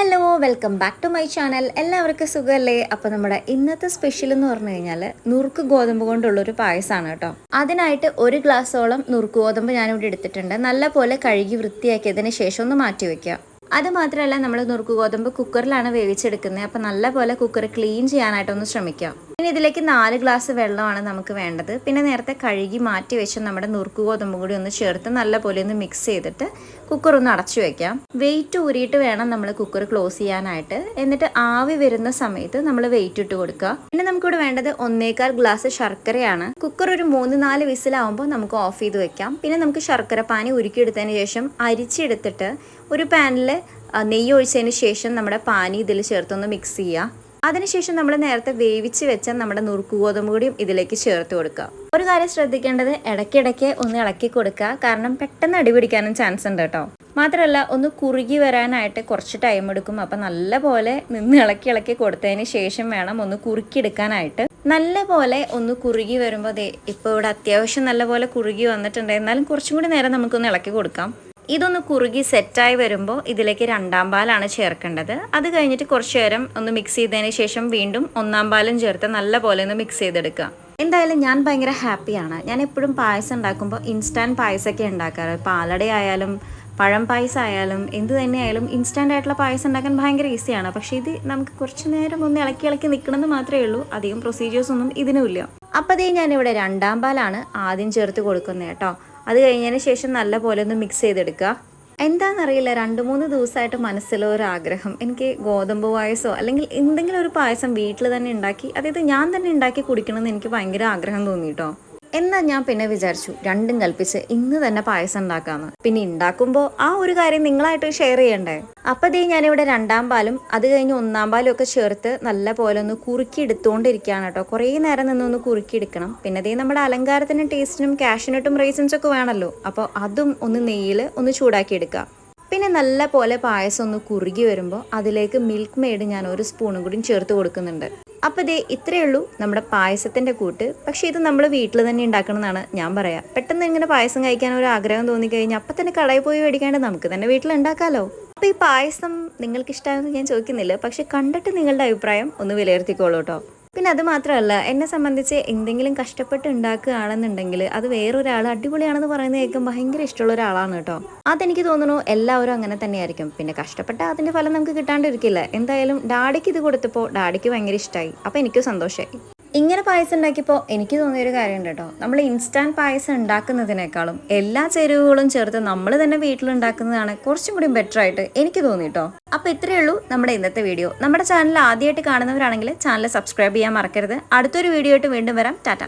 Hello welcome back to my channel എല്ലാവർക്കും സുഖമല്ലേ അപ്പോൾ നമ്മുടെ ഇന്നത്തെ സ്പെഷ്യൽ എന്ന് പറഞ്ഞു കഴിഞ്ഞാൽ നുറുക്ക് ഗോതമ്പ് കൊണ്ടുള്ളൊരു പായസമാണ് കേട്ടോ. അതിനായിട്ട് ഒരു ഗ്ലാസ്സോളം നുറുക്ക് ഗോതമ്പ് ഞാനിവിടെ എടുത്തിട്ടുണ്ട്. നല്ല പോലെ കഴുകി വൃത്തിയാക്കിയതിന് ശേഷം ഒന്ന് മാറ്റി വയ്ക്കുക അത് മാത്രമല്ല നമ്മൾ നുറുക്ക് ഗോതമ്പ് കുക്കറിലാണ് വേവിച്ചെടുക്കുന്നത്. അപ്പോൾ നല്ലപോലെ കുക്കർ ക്ലീൻ ചെയ്യാനായിട്ടൊന്ന് ശ്രമിക്കുക ഇനി ഇതിലേക്ക് നാല് ഗ്ലാസ് വെള്ളമാണ് നമുക്ക് വേണ്ടത്. പിന്നെ നേരത്തെ കഴുകി മാറ്റി വെച്ച് നമ്മുടെ നുറുക്ക് ഗോതമ്പ് കൂടി ഒന്ന് ചേർത്ത് നല്ലപോലെ ഒന്ന് മിക്സ് ചെയ്തിട്ട് കുക്കർ ഒന്ന് അടച്ചു വെക്കാം. വെയിറ്റ് ഊരിയിട്ട് വേണം നമ്മൾ കുക്കർ ക്ലോസ് ചെയ്യാനായിട്ട്. എന്നിട്ട് ആവി വരുന്ന സമയത്ത് നമ്മൾ വെയിറ്റ് ഇട്ട് കൊടുക്കുക. പിന്നെ നമുക്കിവിടെ വേണ്ടത് ഒന്നേകാൽ ഗ്ലാസ് ശർക്കരയാണ്. കുക്കർ ഒരു മൂന്ന് നാല് വിസിലാവുമ്പോൾ നമുക്ക് ഓഫ് ചെയ്ത് വെക്കാം. പിന്നെ നമുക്ക് ശർക്കര പാനി ഉരുക്കിയെടുത്തതിന് ശേഷം അരിച്ചെടുത്തിട്ട് ഒരു പാനിൽ നെയ്യ് ഒഴിച്ചതിന് ശേഷം നമ്മുടെ പാനി ഇതിൽ ചേർത്തൊന്ന് മിക്സ് ചെയ്യുക. അതിനുശേഷം നമ്മൾ നേരത്തെ വേവിച്ച് വെച്ച നമ്മുടെ നുറുക്ക് ഗോതമ്പ് കൂടിയും ഇതിലേക്ക് ചേർത്ത് കൊടുക്കുക. ഒരു കാര്യം ശ്രദ്ധിക്കേണ്ടത് ഇടയ്ക്കിടയ്ക്ക് ഒന്ന് ഇളക്കി കൊടുക്കുക. കാരണം പെട്ടെന്ന് അടിപിടിക്കാനും ചാൻസ് ഉണ്ട് കേട്ടോ. മാത്രമല്ല ഒന്ന് കുറുകി വരാനായിട്ട് കുറച്ച് ടൈം എടുക്കും. അപ്പം നല്ല പോലെ നിന്ന് ഇളക്കി ഇളക്കി കൊടുത്തതിന് ശേഷം വേണം ഒന്ന് കുറുക്കിയെടുക്കാനായിട്ട്. നല്ല പോലെ ഒന്ന് കുറുകി വരുമ്പോൾ ദേ ഇപ്പോൾ ഇവിടെ അത്യാവശ്യം നല്ല പോലെ കുറുകി വന്നിട്ടുണ്ട്. എന്നാലും കുറച്ചും കൂടി നേരം നമുക്കൊന്ന് ഇളക്കി കൊടുക്കാം. ഇതൊന്ന് കുറുകി സെറ്റായി വരുമ്പോൾ ഇതിലേക്ക് രണ്ടാം പാലാണ് ചേർക്കേണ്ടത്. അത് കഴിഞ്ഞിട്ട് കുറച്ച് നേരം ഒന്ന് മിക്സ് ചെയ്തതിന് ശേഷം വീണ്ടും ഒന്നാം പാലും ചേർത്ത് നല്ല പോലെ ഒന്ന് മിക്സ് ചെയ്തെടുക്കുക. എന്തായാലും ഞാൻ ഭയങ്കര ഹാപ്പിയാണ് ഞാൻ എപ്പോഴും പായസം ഉണ്ടാക്കുമ്പോൾ ഇൻസ്റ്റാന്റ് പായസമൊക്കെ ഉണ്ടാക്കാറ്. പാലടയായാലും പഴം പായസം ആയാലും എന്ത് തന്നെയായാലും ഇൻസ്റ്റാന്റ് ആയിട്ടുള്ള പായസം ഉണ്ടാക്കാൻ ഭയങ്കര ഈസിയാണ് പക്ഷേ ഇത് നമുക്ക് കുറച്ച് നേരം ഒന്ന് ഇളക്കി ഇളക്കി നിൽക്കണമെന്ന് മാത്രമേ ഉള്ളൂ. അധികം പ്രൊസീജിയേഴ്സ് ഒന്നും ഇതിനുമില്ല. അപ്പോൾ അതേ ഞാനിവിടെ രണ്ടാം പാലാണ് ആദ്യം ചേർത്ത് കൊടുക്കുന്നത് കേട്ടോ. അത് കഴിഞ്ഞതിന് ശേഷം നല്ല പോലെ ഒന്ന് മിക്സ് ചെയ്തെടുക്കുക. എന്താണെന്നറിയില്ല രണ്ട് മൂന്ന് ദിവസമായിട്ട് മനസ്സിലോ ഒരു ആഗ്രഹം. എനിക്ക് ഗോതമ്പ് പായസോ അല്ലെങ്കിൽ എന്തെങ്കിലും ഒരു പായസം വീട്ടിൽ തന്നെ ഉണ്ടാക്കി അതായത് ഞാൻ തന്നെ ഉണ്ടാക്കി കുടിക്കണമെന്ന് എനിക്ക് ഭയങ്കര ആഗ്രഹം തോന്നി കേട്ടോ. എന്നാൽ ഞാൻ പിന്നെ വിചാരിച്ചു രണ്ടും കൽപ്പിച്ച് ഇന്ന് തന്നെ പായസം ഉണ്ടാക്കാന്ന്. പിന്നെ ഉണ്ടാക്കുമ്പോൾ ആ ഒരു കാര്യം നിങ്ങളായിട്ട് ഷെയർ ചെയ്യണ്ടേ? ദേ ഞാനിവിടെ രണ്ടാം പാലും അത് കഴിഞ്ഞ് ഒന്നാം പാലും ഒക്കെ ചേർത്ത് നല്ല പോലെ ഒന്ന് കുറുക്കി എടുത്തുകൊണ്ടിരിക്കുകയാണ് കേട്ടോ. കുറേ നേരം നിന്നൊന്ന് കുറുക്കി എടുക്കണം. പിന്നെ ദേ നമ്മുടെ അലങ്കാരത്തിനും ടേസ്റ്റിനും കാഷ്നട്ടും റേസിൻസ് ഒക്കെ വേണമല്ലോ അപ്പോൾ അതും ഒന്ന് നെയ്യിൽ ഒന്ന് ചൂടാക്കി എടുക്കുക പിന്നെ നല്ല പോലെ പായസം ഒന്ന് കുറുകി വരുമ്പോൾ അതിലേക്ക് മിൽക്ക് മെയ്ഡ് ഞാൻ ഒരു സ്പൂണും കൂടി ചേർത്ത് കൊടുക്കുന്നുണ്ട്. അപ്പോൾ ദേ ഇത്രയേ ഉള്ളൂ നമ്മുടെ പായസത്തിന്റെ കൂട്ട്. പക്ഷേ ഇത് നമ്മൾ വീട്ടിൽ തന്നെ ഉണ്ടാക്കണമെന്നാണ് ഞാൻ പറയാം. പെട്ടെന്ന് ഇങ്ങനെ പായസം കഴിക്കാൻ ഒരു ആഗ്രഹം തോന്നിക്കഴിഞ്ഞാൽ അപ്പം തന്നെ കടയിൽ പോയി മേടിക്കാണ്ട് നമുക്ക് തന്നെ വീട്ടിൽ ഉണ്ടാക്കാമല്ലോ അപ്പോൾ ഈ പായസം നിങ്ങൾക്ക് ഇഷ്ടമാണെന്ന് ഞാൻ ചോദിക്കുന്നില്ല. പക്ഷെ കണ്ടിട്ട് നിങ്ങളുടെ അഭിപ്രായം ഒന്ന് വിലയിരുത്തിക്കോളൂ കേട്ടോ. പിന്നെ അത് മാത്രമല്ല എന്നെ സംബന്ധിച്ച് എന്തെങ്കിലും കഷ്ടപ്പെട്ട് ഉണ്ടാക്കുകയാണെന്നുണ്ടെങ്കിൽ അത് വേറൊരാൾ അടിപൊളിയാണെന്ന് പറയുന്നത് കേൾക്കും ഭയങ്കര ഇഷ്ടമുള്ള ഒരാളാണ് കേട്ടോ. അതെനിക്ക് തോന്നുന്നു എല്ലാവരും അങ്ങനെ തന്നെയായിരിക്കും. പിന്നെ കഷ്ടപ്പെട്ട അതിന്റെ ഫലം നമുക്ക് കിട്ടാണ്ടിരിക്കില്ല. എന്തായാലും ഡാഡിക്ക് ഇത് കൊടുത്തപ്പോൾ ഡാഡിക്ക് ഭയങ്കര ഇഷ്ടമായി അപ്പോൾ എനിക്കും സന്തോഷമായി ഇങ്ങനെ പായസം ഉണ്ടാക്കിയപ്പോൾ എനിക്ക് തോന്നിയൊരു കാര്യമുണ്ട് കേട്ടോ. നമ്മൾ ഇൻസ്റ്റാന്റ് പായസം ഉണ്ടാക്കുന്നതിനേക്കാളും എല്ലാ ചേരുവകളും ചേർത്ത് നമ്മൾ തന്നെ വീട്ടിലുണ്ടാക്കുന്നതാണ് കുറച്ചും കൂടി ബെറ്റർ ആയിട്ട് എനിക്ക് തോന്നി കേട്ടോ. അപ്പോൾ ഇത്രയേ ഉള്ളൂ നമ്മുടെ ഇന്നത്തെ വീഡിയോ നമ്മുടെ ചാനൽ ആദ്യമായിട്ട് കാണുന്നവരാണെങ്കിൽ ചാനൽ സബ്സ്ക്രൈബ് ചെയ്യാൻ മറക്കരുത്. അടുത്തൊരു വീഡിയോ ആയിട്ട് വീണ്ടും വരാം. ടാറ്റ.